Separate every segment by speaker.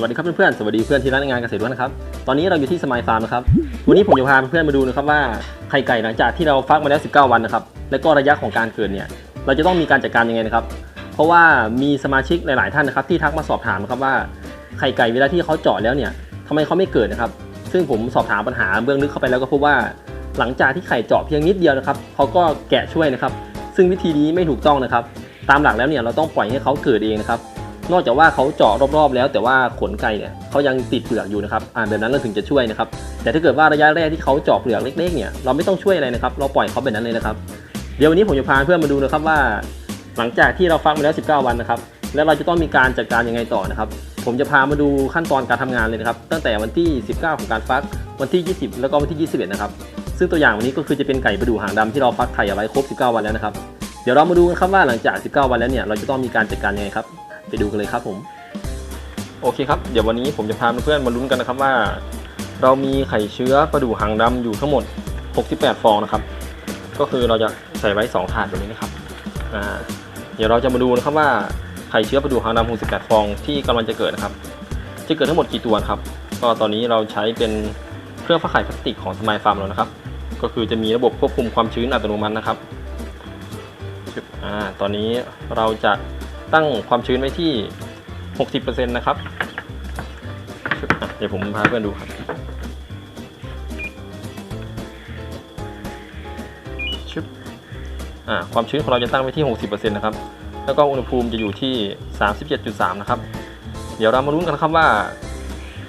Speaker 1: สวัสดีครับเพื่อนๆ สวัสดีเพื่อนที่ร้านงานเกษตรด้วยนะครับ ตอนนี้เราอยู่ที่สมายฟาร์มนะครับ วันนี้ผมจะพาเพื่อนๆมาดูนะครับว่าไข่ไก่หลังจากที่เราฟักมาแล้ว 19 วันนะครับ และก็ระยะของการเกิดเนี่ย เราจะต้องมีการจัดการยังไงนะครับ เพราะว่ามีสมาชิกหลายๆท่านนะครับที่ทักมาสอบถามนะครับว่าไข่ไก่เวลาที่เขาเจาะแล้วเนี่ยทำไมเขาไม่เกิดนะครับ ซึ่งผมสอบถามปัญหาเบื้องลึกเข้าไปแล้วก็พบว่า หลังจากที่ไข่เจาะเพียงนิดเดียวนะครับเขาก็แกะช่วยนะครับ ซึ่งวิธีนี้ไม่ถูกต้องนะครับ ตามหลักแล้วเนี่ยเราต้องปล่อยให้เขาเกิดเองนะครับ นอกจากว่าเขาเจาะรอบๆ แล้วแต่ว่าขนไก่เนี่ยเขายังติดเปลือกอยู่นะครับอ่าแบบนั้นเราถึงจะช่วยนะครับ แต่ถ้าเกิดว่าระยะแรกที่เขาเจาะเปลือกเล็กๆเนี่ยเราไม่ต้องช่วยอะไรนะครับ เราปล่อยเขาแบบนั้นเลยนะครับ เดี๋ยววันนี้ผมจะพาเพื่อนมาดูนะครับว่า หลังจากที่เราฟักมาแล้ว 19 วันนะครับ แล้วเราจะต้องมีการจัดการยังไงต่อนะครับ ผมจะพามาดูขั้นตอนการทำงานเลยนะครับ ตั้งแต่วันที่ 19 ของการฟักวันที่ 20 แล้วก็วันที่ 21 นะครับ ซึ่งตัวอย่างวันนี้ก็คือจะเป็นไก่ประดูหางดำที่เราฟักไข่เอาไว้ครบ 19 วันแล้วนะครับ เดี๋ยวเรามาดูกันครับว่าหลังจาก 19 วันแล้วเนี่ยเราจะต้องมีการจัดการยังไงครับ ไปดูกันเลยครับผม โอเคครับ เดี๋ยววันนี้ผมจะพาเพื่อนๆมาลุ้นกันนะครับว่า เรามีไข่เชื้อประดูหางดำอยู่ทั้งหมด 68 ฟองนะครับ ก็คือเราจะใส่ไว้ 2 ถาดแบบนี้นะครับอ่าเดี๋ยวเราจะมาดูนะครับว่าไข่เชื้อประดูหางดำ68 ฟองที่กำลังจะเกิดนะครับ จะเกิดทั้งหมดกี่ตัวครับ ก็ตอนนี้เราใช้เป็นเครื่องฟักไข่พลาสติกของสมายฟาร์มแล้วนะครับ ก็คือจะมีระบบควบคุมความชื้นอัตโนมัตินะครับชึบอ่าตอนนี้เราจะ ตั้งความชื้นไว้ที่ 60%นะครับชึบอะเดี๋ยวผมพาเพื่อนดูครับชึบอ่าความชื้นของเราจะตั้งไว้ที่ 60%นะครับ แล้วก็อุณหภูมิจะอยู่ที่ 37.3 นะครับ เดี๋ยวเรามาลุ้นกันนะครับว่า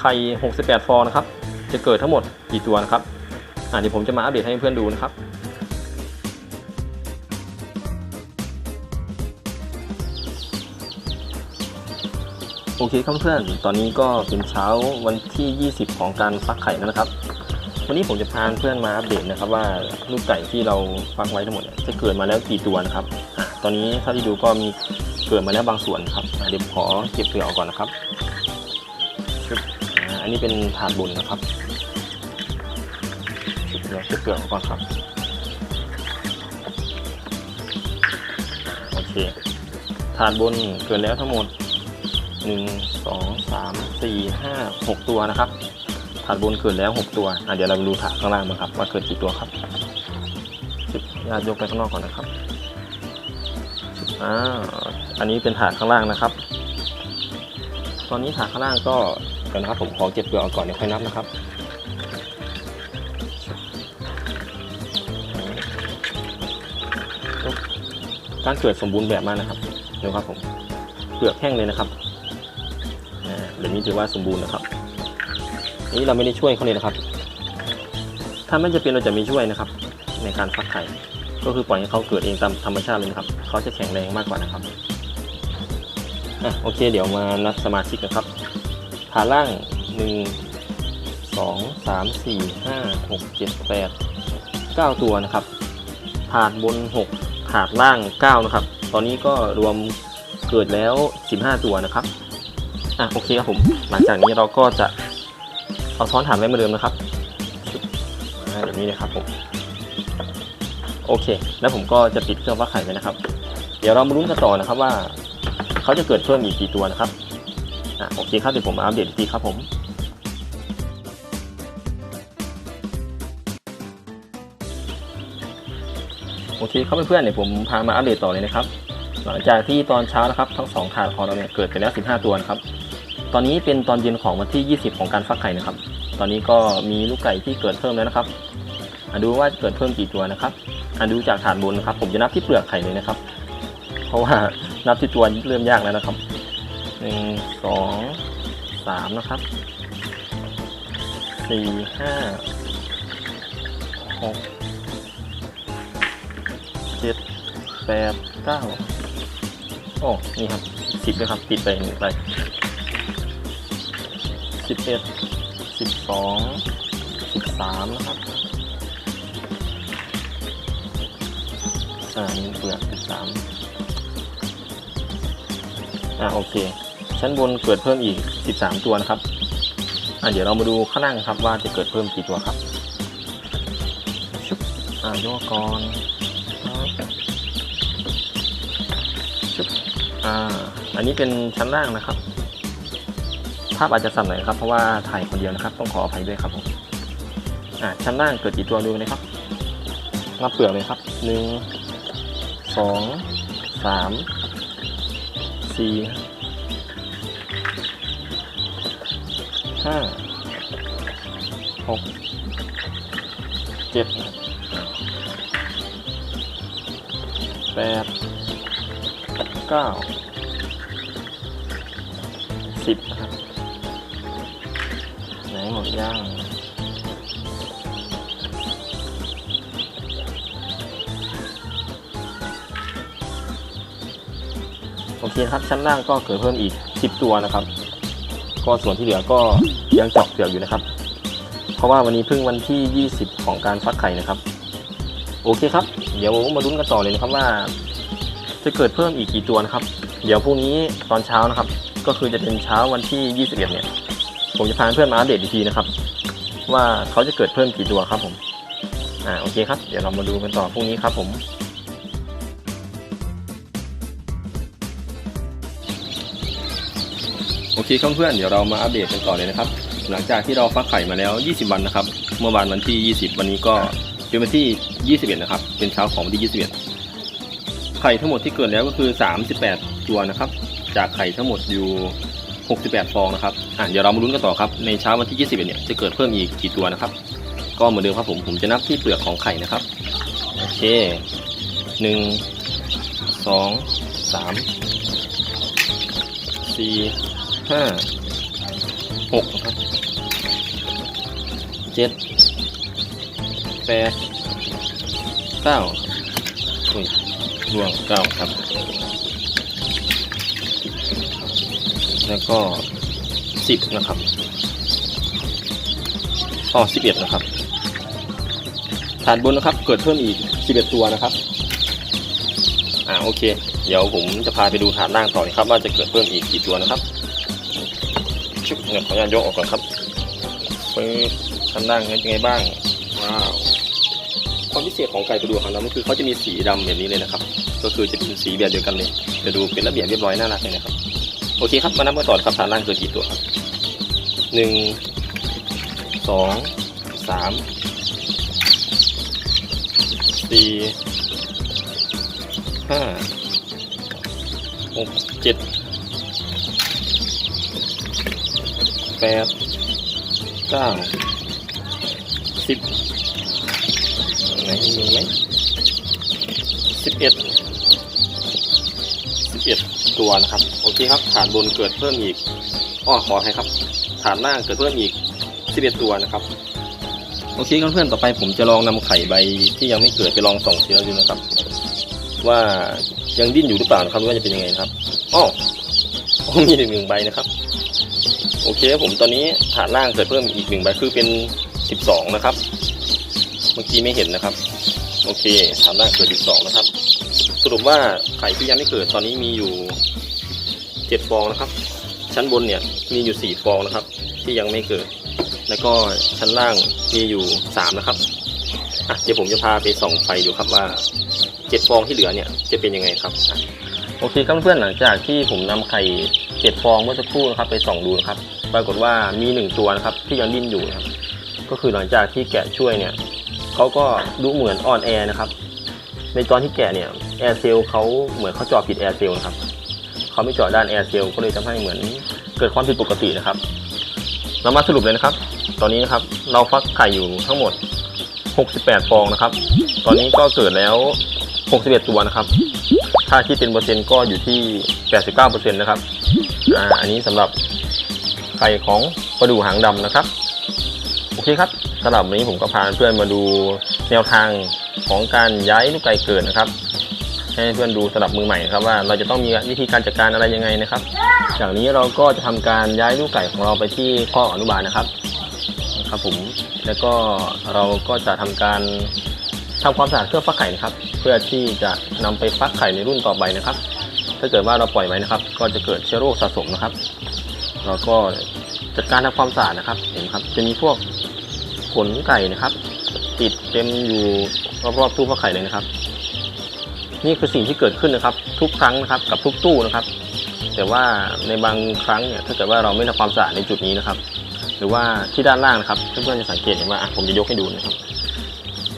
Speaker 1: ไข่ 68 ฟองนะครับ จะเกิดทั้งหมดกี่ตัวนะครับ อ่าเดี๋ยวผมจะมาอัปเดตให้เพื่อนดูนะครับ โอเคครับเพื่อนตอนนี้ก็เป็นเช้าวันที่ 20 ของการฟักไข่นะครับ วันนี้ผมจะพาเพื่อนมาอัปเดตนะครับ ว่าลูกไก่ที่เราฟักไว้ทั้งหมดจะเกิดมาแล้วกี่ตัวนะครับอตอนนี้ถ้าที่ดูก็มีเกิดมาแล้วบางส่วนครับเดี๋ยวขอเก็บเปลือกออกก่อนนะครับอันนี้เป็นถาดบนนะครับชึบเดี๋ยวเก็บเปลือกออกก่อนครับโอเคถาดบนเกิดแล้วทั้งหมด 1 2 3 4 5 6ตัวนะครับถาดบนเกิดแล้ว6ตัวอะเดี๋ยวเราดูถาดข้างล่างมั้งครับว่าเกิดกี่ตัวครับสิบญาติยกไปข้างนอกก่อนนะครับอ่าอันนี้เป็นถาดข้างล่างนะครับ ตอนนี้ถาดข้างล่างก็เดี๋ยวนะครับผมขอเก็บเปลือกออกก่อนเดี๋ยวค่อยนับนะครับการเกิดสมบูรณ์แบบมากนะครับเดี๋ยวครับผมเปลือกแห้งเลยนะครับ แบบนี้ถือว่าสมบูรณ์นะครับ นี่เราไม่ได้ช่วยเขาเลยนะครับ ถ้าไม่จะเป็นเราจะมีช่วยนะครับ ในการฟักไข่ก็คือปล่อยให้เขาเกิดเองตามธรรมชาติเลยนะครับเขาจะแข็งแรงมากกว่านะครับอะโอเค เดี๋ยวมานับสมาชิกนะครับฐาล่าง 1 2 3 4 5 6 7 8 9 ตัวนะครับถาดบน6ถาดล่าง 9 นะครับ ตอนนี้ก็รวมเกิดแล้ว 15 ตัวนะครับ อะโอเคครับผม หลังจากนี้เราก็จะเอาซ้อนฐานไว้เหมือนเดิมนะครับแบบนี้นะครับผมโอเค แล้วผมก็จะปิดเครื่องฟักไข่ไว้นะครับ เดี๋ยวเรามาลุ้นกันต่อนะครับว่า เขาจะเกิดเพิ่มอีกกี่ตัวนะครับอะโอเคครับเดี๋ยวผมมาอัปเดตอีกทีครับผมโอเคครับเพื่อนๆเดี๋ยวผมพามาอัปเดตต่อเลยนะครับ หลังจากที่ตอนเช้านะครับ ทั้งสองถาดของเราเนี่ยเกิดไปแล้ว 15 ตัวนะครับ ตอนนี้เป็นตอนเย็นของวันที่ 20 ของการฟักไข่นะครับ ตอนนี้ก็มีลูกไก่ที่เกิดเพิ่มแล้วนะครับมาดูว่าเกิดเพิ่มกี่ตัวนะครับมาดูจากฐานบนนะครับ ผมจะนับที่เปลือกไข่เลยนะครับ เพราะว่านับที่ตัวเริ่มยากแล้วนะครับหนึ่งสองสามนะครับสี่ห้าหกเจ็ดแปดเก้าโอ้นี่ครับสิบเลยครับติดไปหนึ่งไป สิบเอ็ดสิบสองสิบสามนะครับอ่านี่เปลือกสิบสามอ่าโอเค ชั้นบนเกิดเพิ่มอีกสิบสามตัวนะครับอ่าเดี๋ยวเรามาดูข้างล่างครับว่าจะเกิดเพิ่มกี่ตัวครับชุบอ่าโยกก่อนครับชุบอ่าอันนี้เป็นชั้นล่างนะครับ ภาพอาจจะสั่นหน่อยครับเพราะว่าถ่ายคนเดียวนะครับ ต้องขออภัยด้วยครับผมอ่าชั้นล่างเกิดกี่ตัวดูเลยครับนับเปลือกเลยครับหนึ่งสองสามสี่ห้าหกเจ็ดแปดเก้าสิบนะครับ ย่างโอเคครับชั้นล่างก็เกิดเพิ่มอีก 10 ตัวนะครับ ก็ส่วนที่เหลือก็ยังเจาะเปลือกอยู่นะครับ เพราะว่าวันนี้เพิ่งวันที่ 20 ของการฟักไข่นะครับ โอเคครับ เดี๋ยวมาลุ้นกันต่อเลยนะครับว่า จะเกิดเพิ่มอีกกี่ตัวนะครับ เดี๋ยวพรุ่งนี้ตอนเช้านะครับ ก็คือจะเป็นเช้าวันที่ 21 เนี่ย ผมจะพาเพื่อนมาอัปเดตอีกทีนะครับ ว่าเขาจะเกิดเพิ่มกี่ตัวครับผม อ่าโอเคครับ เดี๋ยวเรามาดูกันต่อพรุ่งนี้ครับผม โอเคครับเพื่อนเดี๋ยวเรามาอัปเดตกันต่อเลยนะครับ หลังจากที่เราฟักไข่มาแล้ว 20 วันนะครับ เมื่อวานวันที่ 20 วันนี้ก็เป็นวันที่ 21 นะครับ เป็นเช้าของวันที่ 21 ไข่ทั้งหมดที่เกิดแล้วก็คือ 38 ตัวนะครับ จากไข่ทั้งหมดอยู่ 68 ฟองนะครับอะเดี๋ยวเรามาลุ้นกันต่อครับ ในเช้าวันที่ 21 เนี่ย จะเกิดเพิ่มอีกกี่ตัวนะครับ ก็เหมือนเดิมครับผม ผมจะนับที่เปลือกของไข่นะครับ โอเคหนึ่งสองสามสี่ห้าหกนะครับเจ็ดแปดเก้าอุ้ยร่วงเก้าครับ แล้วก็สิบนะครับอ๋อสิบเอ็ดนะครับฐานบนนะครับ เกิดเพิ่มอีกสิบเอ็ดตัวนะครับ อ่าโอเค เดี๋ยวผมจะพาไปดูฐานล่างต่อนะครับ ว่าจะเกิดเพิ่มอีกกี่ตัวนะครับชุบเงินขออนุญาตยกออกก่อนครับไปชั้นล่างเป็นยังไงบ้างว้าวความพิเศษของไก่กระดูกของเราก็คือเขาจะมีสีดำแบบนี้เลยนะครับ ก็คือจะเป็นสีแบบเดียวกันเลยจะดูเป็นระเบียบเรียบร้อยน่ารักเลยนะครับ โอเคครับ มานับกันต่อครับฐานล่างเกิดกี่ตัวครับหนึ่งสองสามสี่ห้าหกเจ็ดแปดเก้าสิบไหนมีไหมสิบเอ็ด ตัวนะครับ โอเคครับฐานบนเกิดเพิ่มอีกอ้อขอให้ครับ ฐานล่างเกิดเพิ่มอีกสิบเอ็ดตัวนะครับ โอเคครับเพื่อนต่อไปผมจะลองนำไข่ใบที่ยังไม่เกิดไปลองส่องเชื้อดูนะครับ ว่ายังดิ้นอยู่หรือเปล่านะครับว่าจะเป็นยังไงนะครับอ้ออ๋อมีหนึ่งหนึ่งใบนะครับ โอเคผมตอนนี้ฐานล่างเกิดเพิ่มอีกหนึ่งใบคือเป็นสิบสองนะครับ เมื่อกี้ไม่เห็นนะครับ โอเคฐานล่างเกิดสิบสองนะครับ สรุปว่าไข่ที่ยังไม่เกิดตอนนี้มีอยู่เจ็ดฟองนะครับ ชั้นบนเนี่ยมีอยู่สี่ฟองนะครับ ที่ยังไม่เกิด แล้วก็ชั้นล่างมีอยู่สามนะครับอะเดี๋ยวผมจะพาไปส่องไฟดูครับว่าเจ็ดฟองที่เหลือเนี่ยจะเป็นยังไงครับโอเคครับเพื่อนหลังจากที่ผมนำไข่เจ็ดฟองเมื่อสักครู่นะครับ ไปส่องดูนะครับ ปรากฏว่ามีหนึ่งตัวนะครับที่ยังดิ้นอยู่นะครับ ก็คือหลังจากที่แกะช่วยเนี่ย เขาก็ดูเหมือนอ่อนแอนะครับ ในตอนที่แกะเนี่ยแอร์เซลเขาเหมือนเขาเจาะผิดแอร์เซลนะครับเขาไม่เจาะด้านแอร์เซลก็เลยทำให้เหมือนเกิดความผิดปกตินะครับ เรามาสรุปเลยนะครับ ตอนนี้นะครับเราฟักไข่อยู่ทั้งหมด 68 ฟองนะครับ ตอนนี้ก็เกิดแล้ว 61 ตัวนะครับ ถ้าคิดเป็นเปอร์เซ็นต์ก็อยู่ที่ 89%นะครับอ่าอันนี้สำหรับไข่ของปลาดูหางดำนะครับ โอเคครับ สำหรับวันนี้ผมก็พาเพื่อนมาดูแนวทางของการย้ายลูกไก่เกิดนะครับ ให้เพื่อนดูสำหรับมือใหม่ครับว่าเราจะต้องมีวิธีการจัดการอะไรยังไงนะครับจากนี้เราก็จะทำการย้ายลูกไก่ของเราไปที่ข้อกอนุบาลนะครับนะครับผมแล้วก็เราก็จะทำการทำความสะอาดเครื่องฟักไข่นะครับ เพื่อที่จะนำไปฟักไข่ในรุ่นต่อไปนะครับ ถ้าเกิดว่าเราปล่อยไว้นะครับ ก็จะเกิดเชื้อโรคสะสมนะครับ เราก็จัดการทำความสะอาดนะครับ เห็นครับ จะมีพวก ขนไก่นะครับ ติดเต็มอยู่รอบๆตู้ฟักไข่เลยนะครับ นี่คือสิ่งที่เกิดขึ้นนะครับ ทุกครั้งนะครับกับทุกตู้นะครับ แต่ว่าในบางครั้งเนี่ยถ้าเกิดว่าเราไม่ทำความสะอาดในจุดนี้นะครับ หรือว่าที่ด้านล่างนะครับเพื่อนๆจะสังเกตเห็นว่าผมจะยกให้ดูนะครับ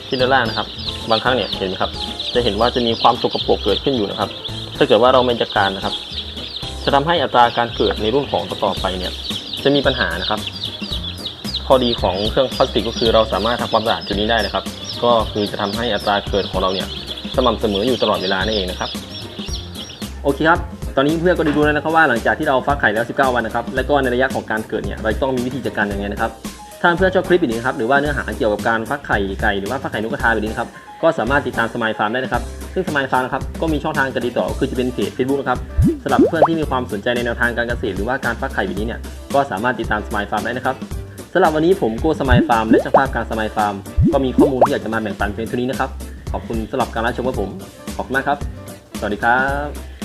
Speaker 1: ที่ด้านล่างนะครับ บางครั้งเนี่ยเห็นไหมครับ จะเห็นว่าจะมีความสกปรกเกิดขึ้นอยู่นะครับ ถ้าเกิดว่าเราไม่จัดการนะครับ จะทำให้อัตราการเกิดในรุ่นของต่อไปเนี่ย จะมีปัญหานะครับ ข้อดีของเครื่องพลาสติกก็คือเราสามารถทำความสะอาดจุดนี้ได้นะครับ ก็คือจะทำให้อัตราเกิดของเราเนี่ยสม่ำเสมออยู่ตลอดเวลานั่นเองนะครับ โอเคครับ ตอนนี้เพื่อนก็ได้ดูแล้วนะครับว่าหลังจากที่เราฟักไข่แล้ว 19 วันนะครับ และก็ในระยะของการเกิดเนี่ยเราต้องมีวิธีจัดการยังไงนะครับ ถ้าเพื่อนชอบคลิปแบบนี้นะครับหรือว่าเนื้อหาเกี่ยวกับการฟักไข่ไก่หรือว่าฟักไข่นกกระทาแบบนี้นครับก็สามารถติดตามสมายฟาร์มได้นะครับ ซึ่งสมายฟาร์มนะครับก็มีช่องทางการติดต่อคือจะเป็นเพจ Facebook นะครับสำหรับเพื่อนที่มีความสนใจในแนวทางการเกษตรหรือว่าการฟักไข่แบบนี้เนี่ยก็สามารถติดตามสมายฟาร์มได้นะครับำหรับวันนี้ผมโก้สมายฟาร์มและช่างภาพการสมายฟาร์ม ก็มีข้อมูลที่อยากจะมาแบ่งปันเพียงเท่านี้นะครับ ขอบคุณสำหรับการรับชมของผม ขอบคุณมากครับ สวัสดีครับ